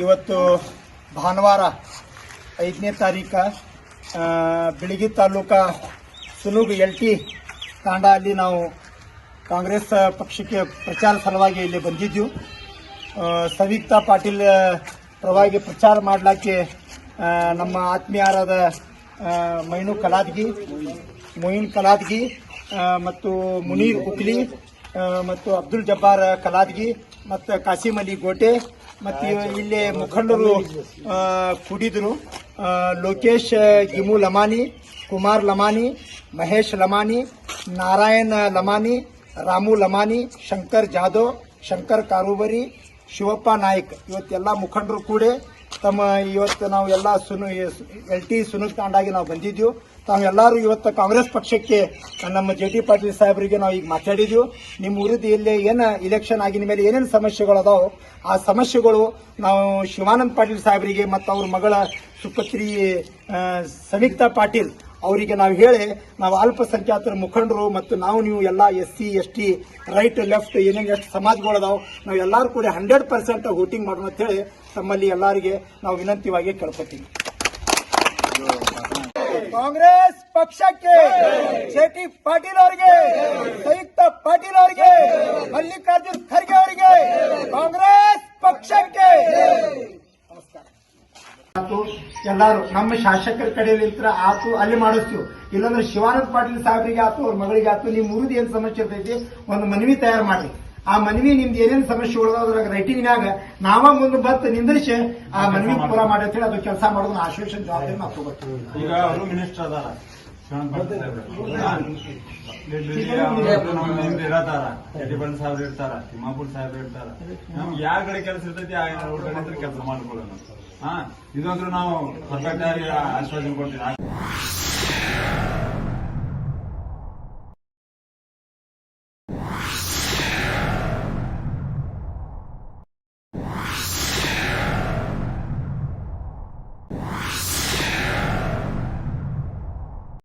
ಇವತ್ತು ಭಾನುವಾರ ಐದನೇ ತಾರೀಕ ಬೆಳಗಿ ತಾಲೂಕು ಸುನುಗು ಎಲ್ ಟಿ ತಾಂಡ ಅಲ್ಲಿ ನಾವು ಕಾಂಗ್ರೆಸ್ ಪಕ್ಷಕ್ಕೆ ಪ್ರಚಾರ ಸಲುವಾಗಿ ಇಲ್ಲಿ ಬಂದಿದ್ದೆವು ಸವಿತಾ ಪಾಟೀಲ್ ಪರವಾಗಿ ಪ್ರಚಾರ ಮಾಡಲಿಕ್ಕೆ ನಮ್ಮ ಆತ್ಮೀಯರಾದ ಮೈನು ಕಲಾದ್ಗಿ, ಮೊಯಿನ್ ಕಲಾದ್ಗಿ ಮತ್ತು ಮುನೀರ್ ಕುಕ್ಲಿ ಮತ್ತು ಅಬ್ದುಲ್ ಜಬ್ಬಾರ್ ಕಲಾದ್ಗಿ ಮತ್ತು ಕಾಸಿಮಲಿ ಗೋಟೆ, ಮತ್ತು ಇಲ್ಲಿ ಮುಖಂಡರು ಕೂಡಿದ್ರು. ಲೋಕೇಶ್, ಗಿಮು ಲಮಾನಿ, ಕುಮಾರ್ ಲಮಾನಿ, ಮಹೇಶ್ ಲಮಾನಿ, ನಾರಾಯಣ ಲಮಾನಿ, ರಾಮು ಲಮಾನಿ, ಶಂಕರ್ ಜಾಧವ್, ಶಂಕರ್ ಕಾರುಬರಿ, ಶಿವಪ್ಪ ನಾಯಕ್. ಇವತ್ತೆಲ್ಲ ಮುಖಂಡರು ಕೂಡಿ ತಮ್ಮ ಇವತ್ತು ನಾವು ಎಲ್ಲ ಸುನು, ಎಲ್ ಟಿ ಸುನೀಲ್ ತಾಂಡಾಗಿ ನಾವು ಬಂದಿದ್ದೀವಿ ತಾವೆಲ್ಲರೂ ಇವತ್ತು ಕಾಂಗ್ರೆಸ್ ಪಕ್ಷಕ್ಕೆ ನಮ್ಮ ಜೆ ಟಿ ಪಾಟೀಲ್ ಸಾಹೇಬರಿಗೆ ನಾವು ಈಗ ಮಾತಾಡಿದ್ವಿ. ನಿಮ್ಮ ಊರಿದ್ದು ಇಲ್ಲಿ ಏನು ಇಲೆಕ್ಷನ್ ಆಗಿನ ಮೇಲೆ ಏನೇನು ಸಮಸ್ಯೆಗಳು ಅದಾವೆ, ಆ ಸಮಸ್ಯೆಗಳು ನಾವು ಶಿವಾನಂದ ಪಾಟೀಲ್ ಸಾಹೇಬರಿಗೆ ಮತ್ತು ಅವ್ರ ಮಗಳ ಸುಪತ್ರಿ ಸಂಯುಕ್ತಾ ಪಾಟೀಲ್ ಅವರಿಗೆ ನಾವು ಹೇಳಿ, ನಾವು ಅಲ್ಪಸಂಖ್ಯಾತರ ಮುಖಂಡರು ಮತ್ತು ನಾವು ನೀವು ಎಲ್ಲ S C, S T, right, left, ಏನೇನು ಎಷ್ಟು ಸಮಾಜಗಳು ಅದಾವ, ನಾವು ಎಲ್ಲರೂ ಕೂಡ ಹಂಡ್ರೆಡ್ ಪರ್ಸೆಂಟ್ ವೋಟಿಂಗ್ ಮಾಡೋಣ ಅಂತ ಹೇಳಿ ತಮ್ಮಲ್ಲಿ ಎಲ್ಲರಿಗೆ ನಾವು ವಿನಂತಿವಾಗಿ ಕೇಳ್ಕೊತೀವಿ ಕಾಂಗ್ರೆಸ್ ಪಕ್ಷಕ್ಕೆ ಶೆಟ್ಟಿ ಪಾಟೀಲ್ ಅವರಿಗೆ, ಸಂಯುಕ್ತ ಪಾಟೀಲ್ ಅವರಿಗೆ, ಮಲ್ಲಿಕಾರ್ಜುನ್ ಖರ್ಗೆ ಅವರಿಗೆ ಕಾಂಗ್ರೆಸ್ ಪಕ್ಷಕ್ಕೆ ಆತು, ಎಲ್ಲಾರು, ನಮ್ಮ ಶಾಸಕರ ಕಡೆ ಕಡೆಯಲ್ಲಿಂತ್ರ ಆತು, ಅಲ್ಲಿ ಮಾಡಿಸ್ತೀವಿ. ಇಲ್ಲಾಂದ್ರೆ ಶಿವಾನಂದ ಪಾಟೀಲ್ ಸಾಹೇಬರಿಗೆ ಆತು, ಅವ್ರ ಮಗಳಿಗೆ ಆತು ನಿಮ್ ಊರಿದ ಏನ್ ಸಮಸ್ಯೆ ಇರ್ತೈತಿ, ಒಂದು ಮನವಿ ತಯಾರು ಮಾಡಿ. ಆ ಮನವಿ ನಿಮ್ದು ಏನೇನು ಸಮಸ್ಯೆಗಳು ಅದ್ರಾಗ ರೈಟಿಂಗ್ ಮ್ಯಾಗ ನಾವ ಮುಂದೆ ಬತ್ತು ನಿಂದ್ರಿಸಿ ಆ ಮನವಿ ಪೂರ ಮಾಡಿ ಅಂತ ಹೇಳಿ ಅದು ಕೆಲಸ ಮಾಡೋದನ್ನ ಆಶ್ವಾಸನ ಜವಾಬ್ದಾರಿ ನಾವು ತಗೋತೀವಿ. ಈಗ ಅವರು ಮಿನಿಸ್ಟರ್ ಅದಾರ. ಹಿಂದೆ. ಇರತಾರ ಯಡಿಬಂದ್ ಸಾಹೇಬ್ರು ಇರ್ತಾರ ತಿಮ್ಮಾಪುರ್ ಸಾಹೇಬ್ರು ಇರ್ತಾರ. ನಮ್ಗೆ ಯಾವ ಕಡೆ ಕೆಲಸ ಇರ್ತೈತಿ ಆ ಕಡೆ ಕೆಲಸ ಮಾಡ್ಕೊಳ್ಳೋಣ. ಹಾ ಇದಂದ್ರೂ ನಾವು ಪರ್ಫೆಕ್ಟ್ ಆಗಿ ಆಶ್ವಾಸನೆ ಕೊಡ್ತೀವಿ.